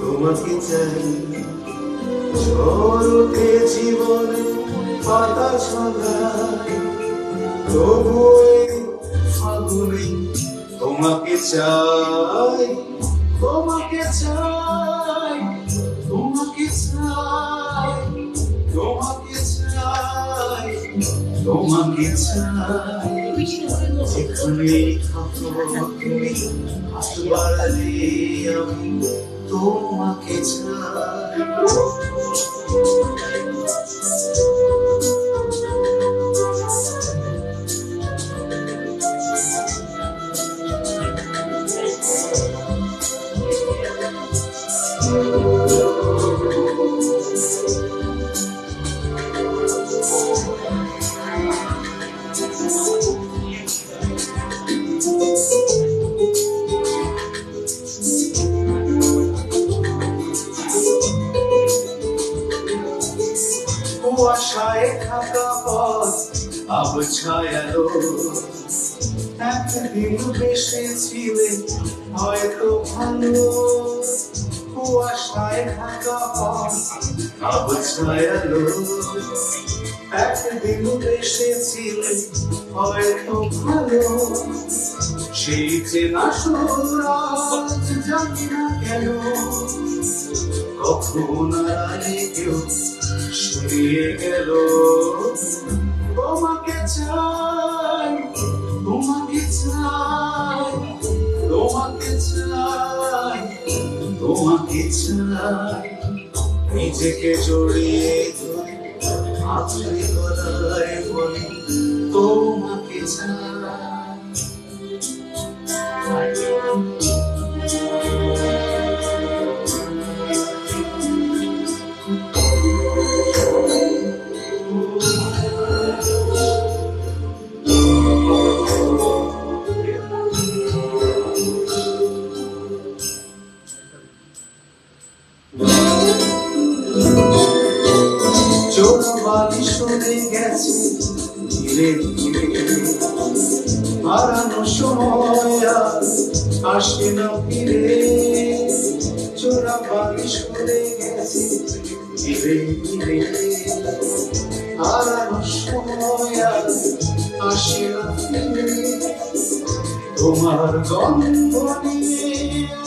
তোমাকে চাই। ওঠে জীবনে পাতা ছড়ায়। তবু ফাগুনে চাই। তোমাকে চাই তোমাকে চাই তোমাকে চাই তোমাকে চাই। যেখানে থাকো তুমি হাত বাড়ালে আমি তোমাকে চাই আবছায়ালো একদিন বেসেছিলে হয়তো ভালো কুয়াশায় থাকা পথ আবছায়ালো একদিন বেসেছিলে হয়তো ভালো সেই চেনা সুরাজ জানি না কেন কখন আড়ালে কেউ শুনিয়ে গেল তোমাকে চাই তোমাকে চাই তোমাকে চাই তোমাকে চাই। নিজেকে জড়িয়ে ধরে আঁচলে গলায় বলি, তোমাকে চাই। হারানো সময় আসে না ফিরে। চোরা বালি সরে গেছে ধীরে হারানো সময় আসে না ফিরে। তোমার গন্ধ নিয়ে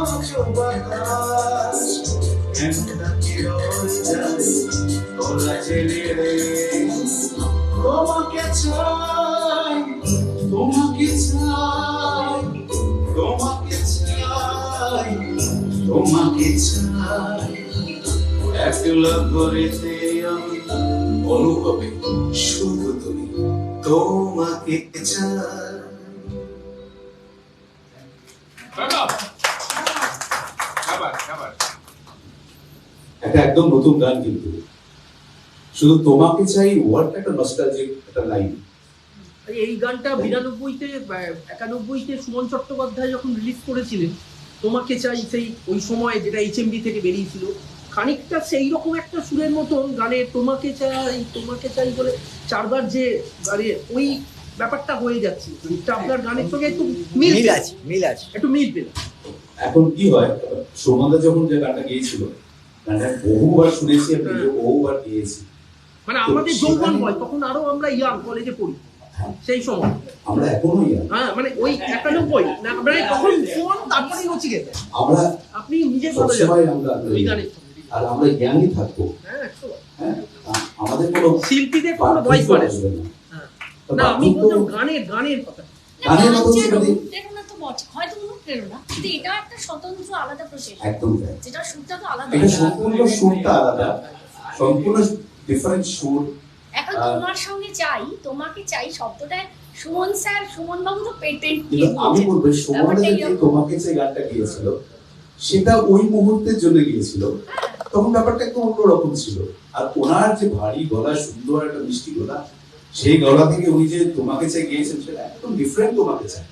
আজ বাতাস চাই তোমাকে চাই তোমাকে চাই তোমাকে চাই। একলা করেতে আমি অনুভবে শুধু তুমি তোমাকে চাই। একটা একদম নতুন গান কিন্তু। শুধু তোমাকে চাই ওয়ার্ডটা একটা নস্টালজিক একটা লাইন এই গানটা বিরানব্বইতে একানব্বইতে সুমন চট্টোপাধ্যায় যখন রিলিজ করেছিলেন তোমাকে চাই সেই ওই সময় যেটা এইচএমডি থেকে বেরিয়েছিল। খানিকটা সেই রকম একটা সুরের মতন গানে তোমাকে চাই তোমাকে চাই বলে চারবার যে গানে ওই ব্যাপারটা হয়ে যাচ্ছে। আপনার গানের সঙ্গে একটু মিল আছে মিল আছে। একটু মিল পেলাম। এখন কি হয় সোমাদা যখন যে গানটা গিয়েছিল গানটা বহুবার শুনেছি আমি বহুবার গিয়েছি। মানে আমাদের যৌবন হয় তখন আরও আমরা ইয়াং কলেজে পড়ি সেই সময়। আমরা এখনও হ্যাঁ মানে ওই একানব্বই না মানে তখন ফোন তারপরে নচিকে আমরা আপনি নিজে ভালো সবসময় যাবেন আমরা। আর আমরা ইয়াংই থাকব। হ্যাঁ। হ্যাঁ আমাদের কোনো শিল্পীদের কোনো বয়স না। হ্যাঁ। না আমি গানের গানের কথা। গানের কিন্তু এটা একটা স্বতন্ত্র আলাদা প্রসেস একদম যেটা সুরটা তো আলাদা। এটা সম্পূর্ণ সুরটা আলাদা। সম্পূর্ণ ডিফারেন্ট সুর এখন তোমার সঙ্গে চাই তোমাকে চাই শব্দটা সুমন স্যার সুমন বাবু তো পেটেন্ট আমি বলব সোমাদা যে তোমাকে যে গানটা গিয়েছিল সেটা ওই মুহূর্তের জন্য গিয়েছিল। তখন ব্যাপারটা একটু অন্যরকম ছিল। আর ওনার যে ভারী গলা সুন্দর একটা মিষ্টি গলা সেই গলা থেকে উনি যে তোমাকে চাই গিয়েছেন সেটা একদম ডিফারেন্ট তোমাকে চাই।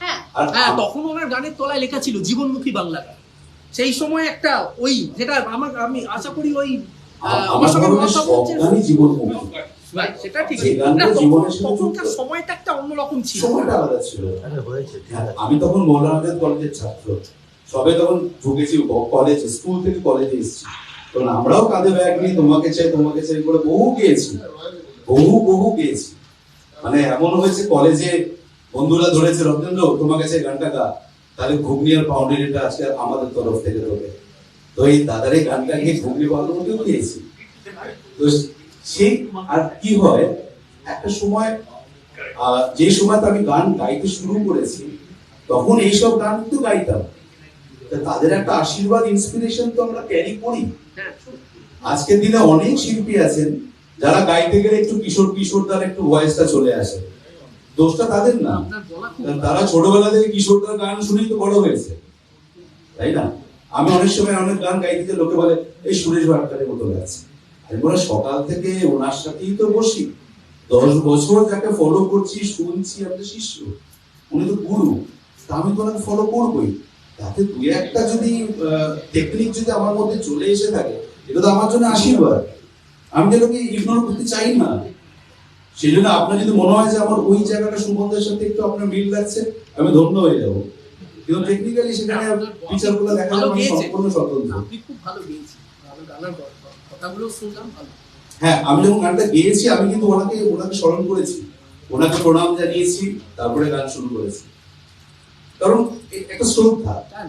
হ্যাঁ। আর হ্যাঁ তখন ওনার গানের তলায় লেখা ছিল জীবনমুখী বাংলা গান। সেই সময় একটা ওই যেটা আমার আমি আশা করি ওই আমার সঙ্গে কথা সেটা ঠিক তখনকার সময়টা একটা অন্যরকম ছিল। সময়টা আলাদা ছিল। হ্যাঁ, আমি তখন মৌলানাদের কলেজের ছাত্র। সবে তখন ঢুকেছি কলেজে স্কুল থেকে কলেজে এসেছি। তখন আমরাও কাঁধে ব্যাগ নিয়ে তোমাকে চাই তোমাকে চাই করে বহু গিয়েছি। বহু বহু গিয়েছি। মানে এমন হয়েছে কলেজে বন্ধুরা ধরেছে রবীন্দ্র তোমাকে চাই গানটা গা। তাহলে ঘুগনি আর পাউন্ডারিটা আজকে আমাদের তরফ থেকে তোকে। তো এই দাদার এই গানটা গিয়ে ঘুগনি বান্ধবকেও দিয়েছি। তো সেই আর কি হয় একটা সময় যে সময় আমি গান গাইতে শুরু করেছি তখন এইসব গান কিন্তু গাইতাম। তাদের একটা আশীর্বাদ ইন্সপিরেশন তো আমরা ক্যারি করি। আজকের দিনে অনেক শিল্পী আছেন যারা গাইতে গেলে একটু কিশোর কিশোর তার একটু ভয়েসটা চলে আসে। দোষটা তাদের না। তারা ছোটবেলা থেকে কিশোরদার গান শুনেই তো বড় হয়েছে। তাই না? আমি অনেক সময় অনেক গান গাইতে গিয়ে লোকে বলে, এই সুরেশ ভাটকারের মতো লাগছে আমি বলে, সকাল থেকে ওনার সাথেই তো বসি। দশ বছর যাকে ফলো করছি, শুনছি আমাদের শিষ্য। উনি তো গুরু। তা আমি তো ফলো করবোই। তাতে দুই একটা যদি টেকনিক যদি আমার মধ্যে চলে এসে থাকে, এটা তো আমার জন্য আশীর্বাদ। আমি যেটাকে ইগনোর করতে চাই না? সেই জন্য আপনার যদি মনে হয় যে আমার ওই জায়গাটা সুমনদের সাথে একটু আপনার মিল লাগছে, আমি ধন্য হয়ে যাব। কিন্তু টেকনিক্যালি সেখানে দেখা সম্পূর্ণ স্বতন্ত্র। আপনি খুব ভালো গেয়েছেন। ভালো গানের কথাগুলো শুনলাম ভালো। হ্যাঁ আমি যখন গানটা গেয়েছি আমি কিন্তু ওনাকে ওনাকে স্মরণ করেছি। ওনাকে প্রণাম জানিয়েছি তারপরে গান শুরু করেছি। কারণ একটা শ্রদ্ধা। হ্যাঁ,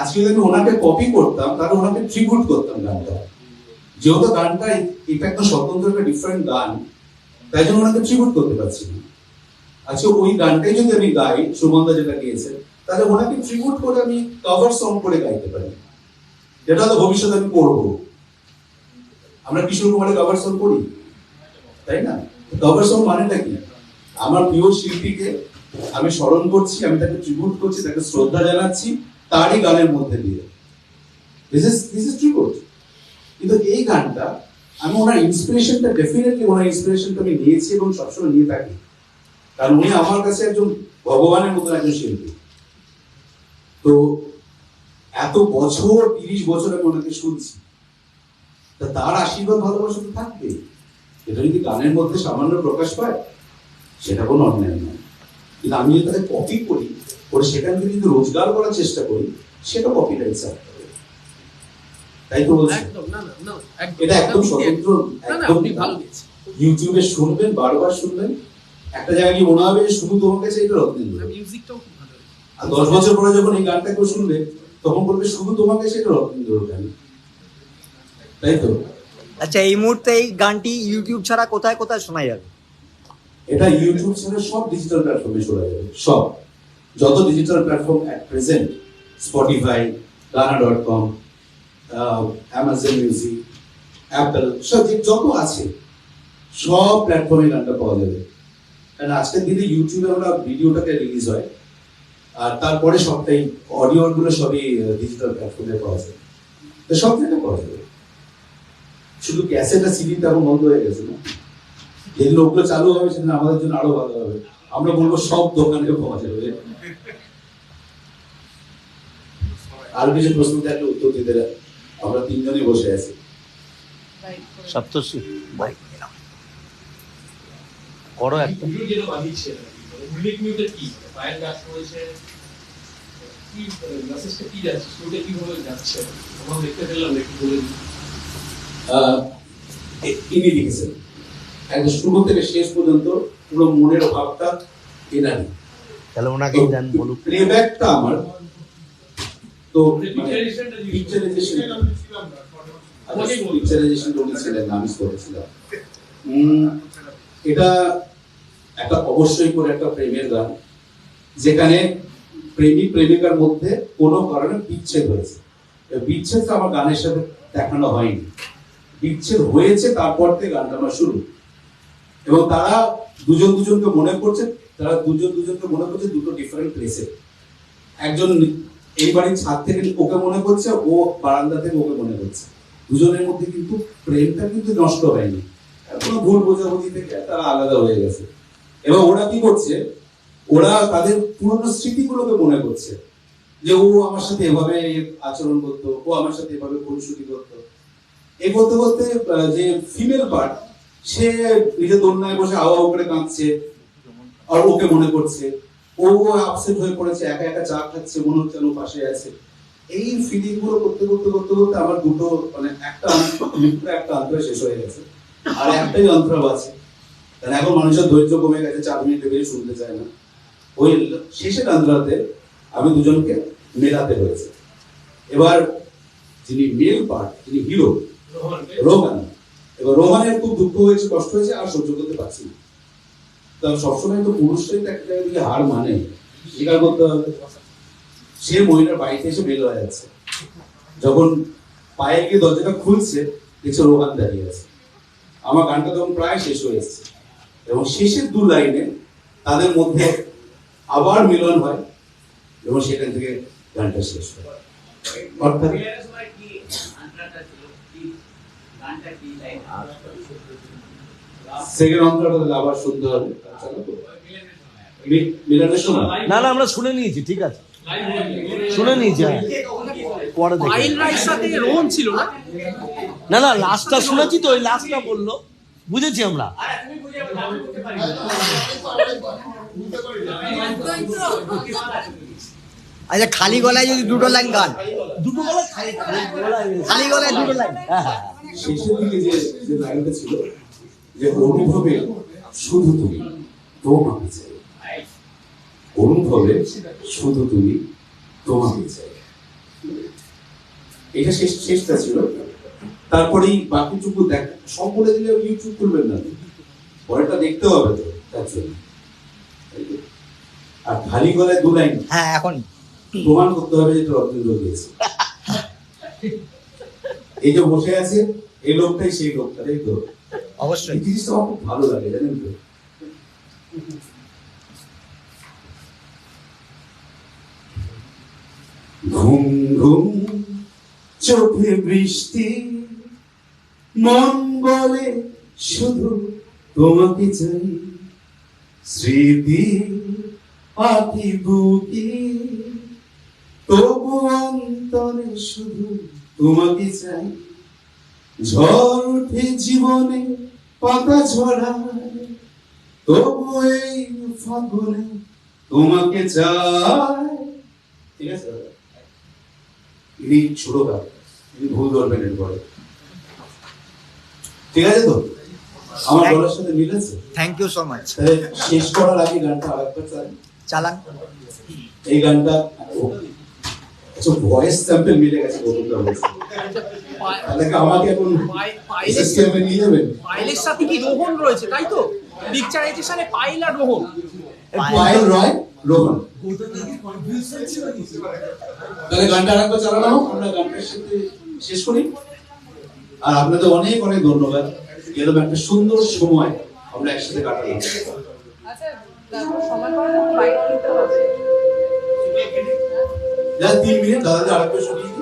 আজকে যদি আমি ওনাকে কপি করতাম তাহলে ওনাকে ট্রিবিউট করতাম গানটা। যেহেতু গানটা এটা একটা স্বতন্ত্র একটা ডিফারেন্ট গান তাই জন্য ওনাকে ট্রিবিউট করতে পারছি না। আজকে ওই গানটাই যদি আমি গাই সুমন্দা যেটা গেয়েছে তাহলে ওনাকে ট্রিবিউট করে আমি কভার সং করে গাইতে পারি। যেটা তো ভবিষ্যতে আমি করব। আমরা কিশোর কুমারের কভার সং করি? তাই না? কভার সং মানেটা কি? আমার প্রিয় শিল্পীকে আমি স্মরণ করছি, আমি তাকে ট্রিবিউট করছি, তাকে শ্রদ্ধা জানাচ্ছি, তারই গানের মধ্যে দিয়ে। This is this is tribute কিন্তু এই গানটা আমি ওনার ইন্সপিরেশনটা ডেফিনেটলি ওনার ইন্সপিরেশনটা আমি নিয়েছি এবং সবসময় নিয়ে থাকি। কারণ উনি আমার কাছে একজন ভগবানের মতো একজন শিল্পী। তো এত বছর তিরিশ বছর আমি ওনাকে শুনছি। তা তার আশীর্বাদ ভালোবাসা তো থাকবে? এটা যদি গানের মধ্যে সামান্য প্রকাশ পায় সেটা কোনো অন্যায় নয়। কিন্তু আমি যদি তাকে কপি করি করে সেখান থেকে যদি রোজগার করার চেষ্টা করি সেটা কপিরাইট তাই তো বলছি। এটা একদম স্বতন্ত্র একদম ইউটিউবে শুনবেন বারবার শুনবেন। একটা জায়গায় গিয়ে মনে হবে শুধু তোমার কাছে এটা রত্নেন্দ্র। মিউজিকটাও। আর দশ বছর পরে যখন এই গানটা কেউ শুনবে তখন বলবে শুধু তোমাকে সেটা রত্নেন্দ্র গান। তাই তো? আচ্ছা এই মুহূর্তে এই গানটি ইউটিউব ছাড়া কোথায় কোথায় শোনা যাবে? এটা ইউটিউব ছাড়া সব ডিজিটাল প্ল্যাটফর্মে শোনা যাবে সব। যত digital platform at present Spotify Gaana dot com Amazon music Apple সব যে যত আছে সব প্ল্যাটফর্মে গানটা পাওয়া যাবে। কারণ আজকের দিনে ইউটিউবে আমরা ভিডিওটাকে রিলিজ হয় আর তারপরে সবটাই অডিও গুলো সবই ডিজিটাল প্ল্যাটফর্মে পাওয়া যায়। তো সব জায়গায় পাওয়া যাবে শুধু ক্যাসেট আর সিডিটা এখন বন্ধ হয়ে গেছে না। যেদিন ওগুলো চালু হবে সেদিন আমাদের জন্য আরও ভালো হবে। আমরা বলব সব দোকানে পাওয়া যাবে আর কিছু প্রশ্ন থাকলে উত্তর দিতে। আমরা তিনজনই বসে আছি। সপ্তর্ষি বাইক করো একটা। কি মেসেজটা কি যাচ্ছে? শুরুটা কীভাবে যাচ্ছে। আমরা দেখতে পেলাম একটু বলে ইনি লিখেছেন। একদম শুরু থেকে শেষ পর্যন্ত পুরো মনের ভাবটা এনারই তাহলে ওনাকেই দেন বলুক। প্লেব্যাকটা আমার। তো মানে পিকচারাইজেশন বলুন। পিকচারাইজেশন উনি ছিলেন আমি করেছিলাম এটা একটা অবশ্যই করে একটা প্রেমের গান যেখানে প্রেমিক প্রেমিকার মধ্যে কোনো কারণে বিচ্ছেদ হয়েছে। বিচ্ছেদটা আমার গানের সাথে দেখানো হয়নি। বিচ্ছেদ হয়েছে তারপর থেকে গানটা আমার শুরু। এবং তারা দুজন দুজনকে মনে করছে, তারা দুজন দুজনকে মনে করছে দুটো ডিফারেন্ট প্লেসে একজন এই বাড়ির ছাদ থেকে ওকে মনে করছে, ও বারান্দা থেকে ওকে মনে করছে। দুজনের মধ্যে কিন্তু প্রেমটা কিন্তু নষ্ট হয়নি। কোনো ভুল বোঝাবুঝি থেকে তারা আলাদা হয়ে গেছে। এবং ওরা কি করছে ওরা তাদের পুরনো স্মৃতিগুলোকে মনে করছে। যে, ও আমার সাথে এভাবে আচরণ করতো, ও আমার সাথে এভাবে খুনসুটি করতো। এই করতে করতে যে ফিমেল পার্ট সে নিজের দোলনায় বসে আওয়া করে কাঁদছে আর ওকে মনে করছে। ও আপসেট হয়ে পড়েছে, একা একা চা খাচ্ছে, মনে হচ্ছে পাশে আছে। এই ফিলিংগুলো করতে করতে করতে করতে আমার দুটো মানে একটা একটা অন্তর শেষ হয়ে গেছে। আর একটাই অন্তর আছে। এখন মানুষের ধৈর্য কমে গেছে চার মিনিটের বেশি শুনতে চায় না। ওই শেষের অন্তরাতে আমি দুজনকে মেলাতে হয়েছে। এবার যিনি মেল পার্ট, যিনি হিরো, রোহান। এবার রোহানের খুব দুঃখ হয়েছে, কষ্ট হয়েছে, আর সহ্য করতে পারছি না। তা সবসময় তো পুরুষটাই তো একটা জায়গা হার মানে। স্বীকার করতে হবে। সে মহিলার বাড়িতে এসে বের হয়ে যাচ্ছে। যখন পায়ে গিয়ে দরজাটা খুলছে, দেখছে রোহান দাঁড়িয়ে আছে। আমার গানটা তখন প্রায় শেষ হয়ে এসেছে। এবং শেষের দু লাইনে তাদের মধ্যে আবার মিলন হয় এবং সেখান থেকে গানটা শেষ হয়। অর্থাৎ সেকেন্ড অন্তরটা তাহলে আবার শুনতে হবে। মিলনের সময়? না না আমরা শুনে নিয়েছি ঠিক আছে। শুনে নিয়েছি হ্যাঁ। পরে দেখে সাথে রোহন ছিল না? না না লাস্টটা শুনেছি তো ওই লাস্টটা বলল। বুঝেছি আমরা। আচ্ছা খালি গলায় যদি দুটো লাইন গান। দুটো খালি খালি গলায় দুটো লাইন। হ্যাঁ হ্যাঁ। শেষের দিকে যে যে লাইনটা ছিল যে অনুভবে শুধু তুমি তোমাকে চাই। অনুভবে শুধু তুমি তোমাকে চাই। এটা শেষ শেষটা ছিল। তারপরেই বাকিটুকু দেখ সব বলে দিলে ইউটিউব খুলবেন না। পরেরটা দেখতে হবে তো তার জন্য? আর খালি গলায় দু লাইন। হ্যাঁ এখন। প্রমাণ করতে হবে যে রত্নেন্দ্র দিয়েছে। এই যে বসে আছে এই লোকটাই সেই লোকটা তাই তো? অবশ্যই। জিনিসটা আমার খুব ভালো লাগে জানেন তো? ঘুম ঘুম চোখে বৃষ্টি মন বলে শুধু তোমাকে চাই। স্মৃতি পাখি বুকি, তবু অন্তরে শুধু তোমাকে চাই। ঝড় উঠে জীবনে পাতা ঝরায় তবু এই ফাগুনে তোমাকে চাই। ঠিক আছে, দাদা? ছোট গান ইনি ভুল ধরবেন এরপরে। ঠিক আছে তো? আমার গলার সাথে মিল আছে থ্যাংক ইউ সো মাচ শেষ করার আগে গানটা আরেকবার চাই। চালান। এই গানটা আচ্ছা ভয়েস স্যাম্পল মিলে গেছে গৌতমদা তাহলে আমাকে এখন পাই- পাইলের এসএস ক্যাম্পে নিয়ে যাবেন পাইলের সাথে কি রোহন রয়েছে তাই তো? পিকচারাইজেশনে পাইল আর রোহন। পায়েল রয় রোহন। তাহলে গানটা আরেকবার চালানো আমরা গানটার সাথে শেষ করি। আর আপনাদের অনেক অনেক ধন্যবাদ। এরকম একটা সুন্দর সময় আমরা একসাথে কাটালাম। আচ্ছা তিন মিনিট দাদাদের আরেকবার শুনিয়ে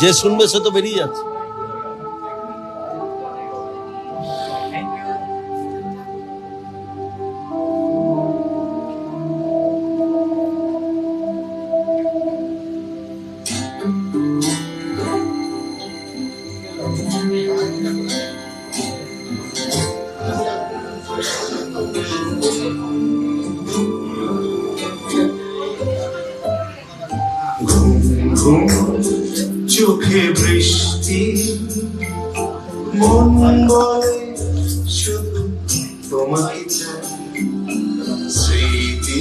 যে শুনবে সে তো বেরিয়ে যাচ্ছে। চোখে বৃষ্টি, মন বলে শুধু তোমাকে চাই। স্মৃতি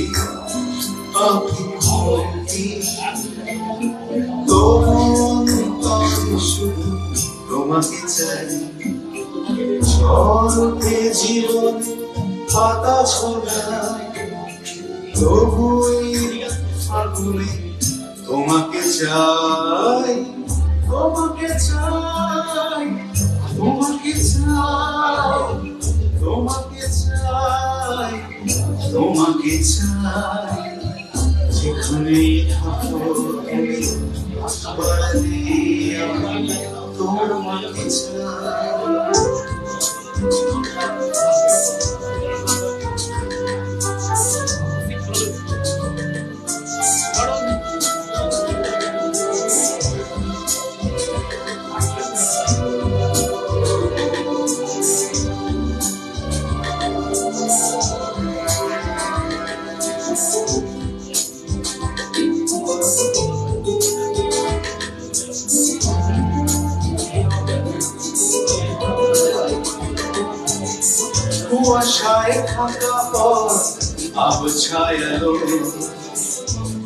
তবু শুধু তোমাকে চাই। জীবনে পাতা ছড়ায় তবু তোমাকে চাই তোমাকে চাই তোমাকে চাই তোমাকে চাই তোমাকে চাই। যেখানে তোমাকে চাই। ছায়ালো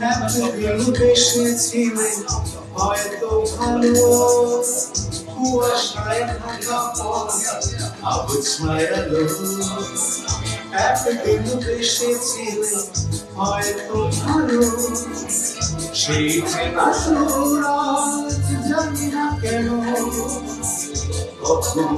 একদিন বেসেছিলে হয়তো ভালো কুয়াশায় থাকা পথ আব ছায়ালো একদিন বেসেছিলে হয়তো ভালো সেই চেনা কখন